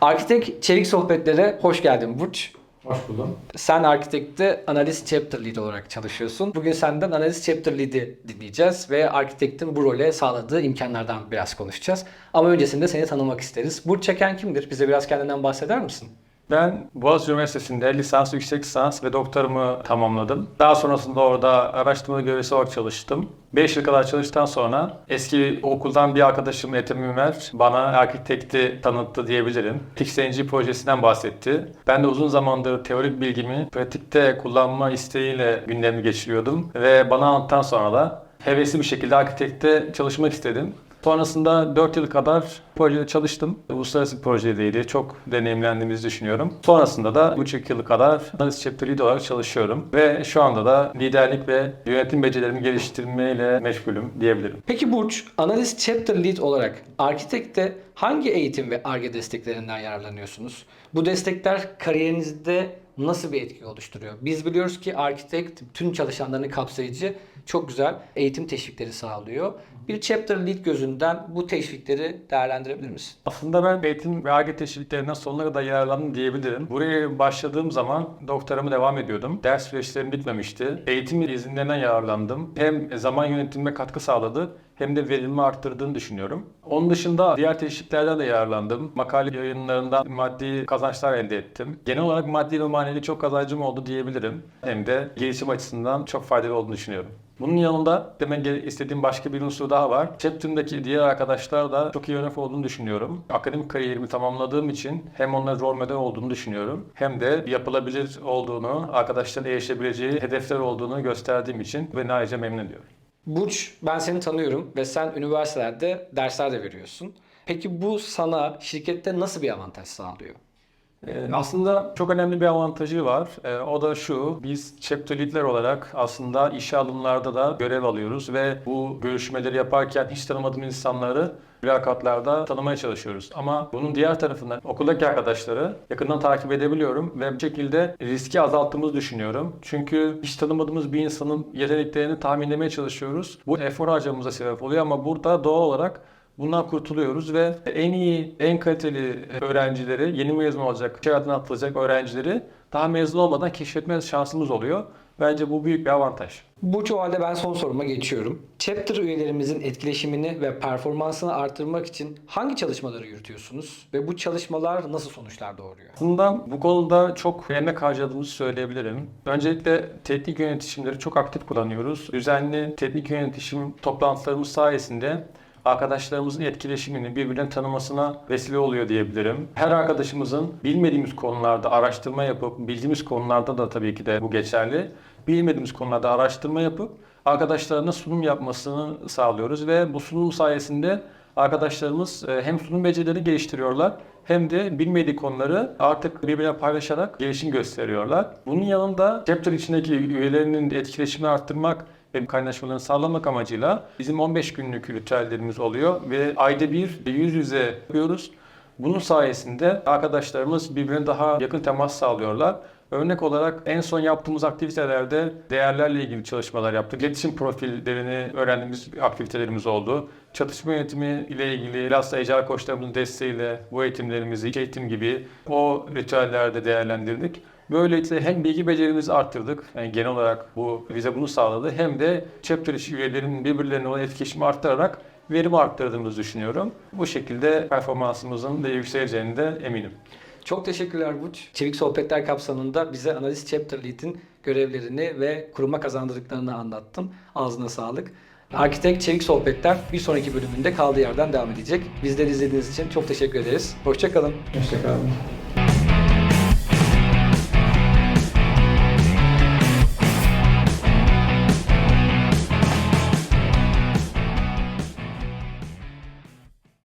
Arkitek Çevik Sohbetlere hoş geldin Burç. Hoş buldum. Sen Arkitek'te Analiz Chapter Lead olarak çalışıyorsun. Bugün senden Analiz Chapter Lead'i dinleyeceğiz ve Arkitek'tin bu role sağladığı imkanlardan biraz konuşacağız. Ama öncesinde seni tanımak isteriz. Burç Çeken kimdir? Bize biraz kendinden bahseder misin? Ben Boğaziçi Üniversitesi'nde lisans, yüksek lisans ve doktoramı tamamladım. Daha sonrasında orada araştırma görevlisi olarak çalıştım. 5 yıl kadar çalıştıktan sonra eski okuldan bir arkadaşım Ethem Ümer bana arkitekti tanıttı diyebilirim. TXNG projesinden bahsetti. Ben de uzun zamandır teorik bilgimi pratikte kullanma isteğiyle gündemi geçiriyordum. Ve bana anlattıktan sonra da hevesli bir şekilde arkitekte çalışmak istedim. Sonrasında 4 yıl kadar projede çalıştım. Uluslararası projedeydi. Çok deneyimlendiğimizi düşünüyorum. Sonrasında da 3 yıl kadar Analyst Chapter Lead olarak çalışıyorum. Ve şu anda da liderlik ve yönetim becerilerimi geliştirmeyle meşgulüm diyebilirim. Peki Burç, Analiz Chapter Lead olarak Arkitek'te hangi eğitim ve ARGE desteklerinden yararlanıyorsunuz? Bu destekler kariyerinizde nasıl bir etki oluşturuyor? Biz biliyoruz ki Arkitek tüm çalışanlarını kapsayıcı çok güzel eğitim teşvikleri sağlıyor. Bir Chapter Lead gözünden bu teşvikleri değerlendirebilir misin? Aslında ben eğitim ve ARGE teşviklerinden sonuna kadar yararlandım diyebilirim. Buraya başladığım zaman doktoramı devam ediyordum. Ders süreçlerim bitmemişti. Eğitim izinlerinden yararlandım. Hem zaman yönetimime katkı sağladı hem de verimimi arttırdığını düşünüyorum. Onun dışında diğer teşviklerden de yararlandım. Makale yayınlarından maddi kazançlar elde ettim. Genel olarak maddi ve manevi çok kazancım oldu diyebilirim. Hem de gelişim açısından çok faydalı olduğunu düşünüyorum. Bunun yanında demek istediğim başka bir unsur daha var. Chapter'daki diğer arkadaşlar da çok iyi örnek olduğunu düşünüyorum. Akademik kariyerimi tamamladığım için hem onlara rol model olduğunu düşünüyorum. Hem de yapılabilir olduğunu, arkadaşların erişebileceği hedefler olduğunu gösterdiğim için beni ayrıca memnun ediyor. Burç, ben seni tanıyorum ve sen üniversitelerde dersler de veriyorsun. Peki bu sana şirkette nasıl bir avantaj sağlıyor? Ee, Aslında çok önemli bir avantajı var. Ee, O da şu, biz chapter lead'ler olarak aslında işe alımlarda da görev alıyoruz ve bu görüşmeleri yaparken hiç tanımadığımız insanları mülakatlarda tanımaya çalışıyoruz. Ama bunun diğer tarafından okuldaki arkadaşları yakından takip edebiliyorum ve bu şekilde riski azalttığımızı düşünüyorum. Çünkü hiç tanımadığımız bir insanın yeteneklerini tahminlemeye çalışıyoruz. Bu efor harcamamıza sebep oluyor ama burada doğal olarak Bundan kurtuluyoruz ve en iyi, en kaliteli öğrencileri, yeni mezun olacak, iş hayatına atılacak öğrencileri daha mezun olmadan keşfetme şansımız oluyor. Bence bu büyük bir avantaj. Burç o halde ben son soruma geçiyorum. Chapter üyelerimizin etkileşimini ve performansını artırmak için hangi çalışmaları yürütüyorsunuz? Ve bu çalışmalar nasıl sonuçlar doğuruyor? Aslında bu konuda çok emek harcadığımızı söyleyebilirim. Öncelikle teknik yönetişimleri çok aktif kullanıyoruz. Düzenli teknik yönetişim toplantılarımız sayesinde arkadaşlarımızın etkileşimini birbirine tanımasına vesile oluyor diyebilirim. Her arkadaşımızın bilmediğimiz konularda araştırma yapıp, bildiğimiz konularda da tabii ki de bu geçerli. Bilmediğimiz konularda araştırma yapıp arkadaşlarına sunum yapmasını sağlıyoruz ve bu sunum sayesinde arkadaşlarımız e, hem sunum becerilerini geliştiriyorlar hem de bilmediği konuları artık birbirine paylaşarak gelişim gösteriyorlar. Bunun yanında chapter içindeki üyelerinin etkileşimini arttırmak ve kaynaşmalarını sağlamak amacıyla bizim 15 günlük ritüellerimiz oluyor ve ayda bir yüz yüze yapıyoruz. Bunun sayesinde arkadaşlarımız birbirine daha yakın temas sağlıyorlar. Örnek olarak en son yaptığımız aktivitelerde değerlerle ilgili çalışmalar yaptık. İletişim profillerini öğrendiğimiz aktivitelerimiz oldu. Çatışma yönetimi ile ilgili bilhassa ecel koçlarımızın desteğiyle bu eğitimlerimizi, eğitim gibi o ritüellerde değerlendirdik. Böylelikle hem bilgi becerimizi arttırdık, yani genel olarak bu bize bunu sağladı, hem de chapter içi üyelerinin birbirlerine olan etkileşimi arttırarak verimi arttırdığımızı düşünüyorum. Bu şekilde performansımızın da yükseleceğine de eminim. Çok teşekkürler Burç. Çevik Sohbetler kapsamında bize Analiz Chapter Lead'in görevlerini ve kuruma kazandırdıklarını anlattın. Ağzına sağlık. Arkitek Çevik Sohbetler bir sonraki bölümünde kaldığı yerden devam edecek. Bizleri izlediğiniz için çok teşekkür ederiz. Hoşçakalın. Hoşçakalın.